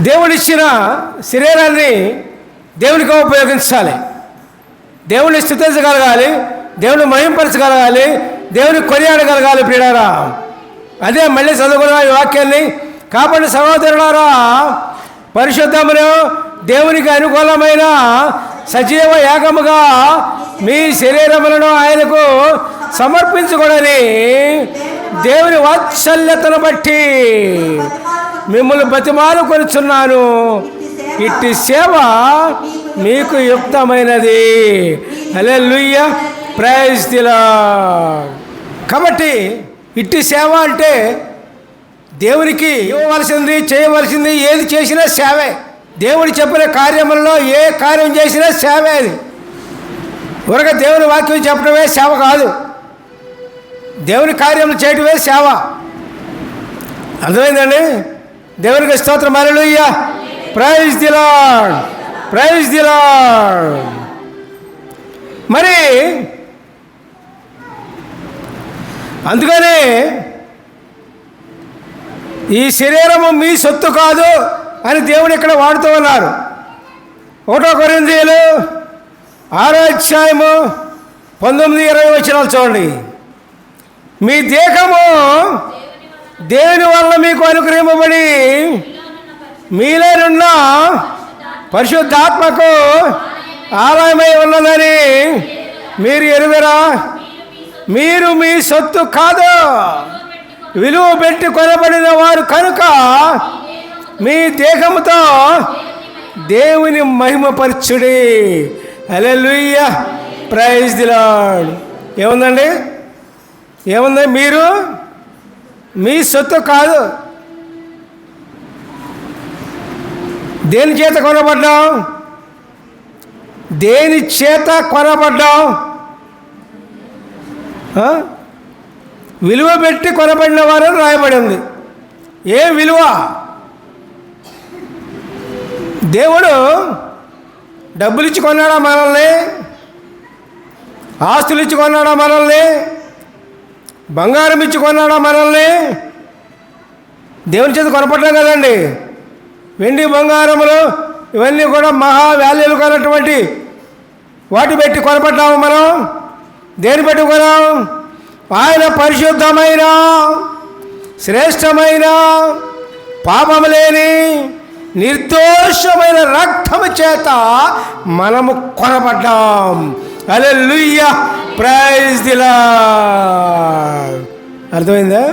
దేవుడిచ్చిన శరీరాన్ని దేవునికి ఉపయోగించాలి. దేవుని స్థుతించగలగాలి దేవుని మహింపరచగలగాలి దేవుని కొనియాడగలగాలి ప్రియుడారా అదే మళ్ళీ చదువుకున్న ఈ వాక్యాన్ని కాబట్టి సహోదరులారా. పరిశుద్ధమును దేవునికి అనుకూలమైన సజీవ ఏకముగా మీ శరీరములను ఆయనకు సమర్పించుకోడని దేవుని వాత్సల్యతను బట్టి మిమ్మల్ని బతిమాలు కొనుచున్నాను ఇట్టి సేవ మీకు యుక్తమైనది. అలే లుయ్య ప్రైజ్ కాబట్టి ఇట్టి సేవ అంటే దేవునికి ఇవ్వవలసింది చేయవలసింది ఏది చేసినా సేవే. దేవుడు చెప్పిన కార్యములలో ఏ కార్యం చేసినా సేవే అది. ఊరక దేవుని వాక్యం చెప్పడమే సేవ కాదు. దేవుని కార్యములు చేయటమే సేవ. అర్థమైందండి? దేవునికి స్తోత్రం అలలుయ్య ప్రైజ్ ది ప్రైజ్ దిలా మరి అందుకనే ఈ శరీరము మీ సొత్తు కాదు అని దేవుడు ఇక్కడ వాడుతూ ఉన్నారు. ఒకటో కొరిందీలు ఆరో అధ్యాయము పంతొమ్మిది ఇరవై వచ్చినాలు చూడండి. మీ దేహము దేవుని వల్ల మీకు అనుగ్రహింపబడి మీలోనున్న పరిశుద్ధాత్మకు ఆలయమై ఉన్నదని మీరు ఎరుగరా మీరు మీ సొత్తు కాదు. విలువ పెట్టి కొనబడిన వారు కనుక మీ దేహముతో దేవుని మహిమపరచుడి. అలెలుయ్య ప్రైజ్ ది లార్డ్ ఏముందండి? ఏముంది? మీరు మీ సొత్తు కాదు. దేని చేత కొనబడ్డావు? దేని చేత కొనబడ్డావు? విలువ పెట్టి కొనబడిన వారని రాయబడింది ఏం ఏ విలువ? దేవుడు డబ్బులు ఇచ్చి కొన్నాడా మనల్ని? ఆస్తులు ఇచ్చి కొన్నాడా మనల్ని? బంగారం ఇచ్చి కొన్నాడా మనల్ని? దేవుని చేత కొనపడ్డాం కదండి. వెండి బంగారములు ఇవన్నీ కూడా మహా వాల్యూలు కొన్నటువంటి వాటి పెట్టి కొనపడ్డాము మనం. దేని పెట్టి కొనాం ఆయన పరిశుద్ధమైన శ్రేష్టమైన పాపము లేని నిర్దోషమైన రక్తము చేత మనము కొనబడ్డాం. అలెలుయ్య ప్రైజ్ దిలా అర్థమైందా?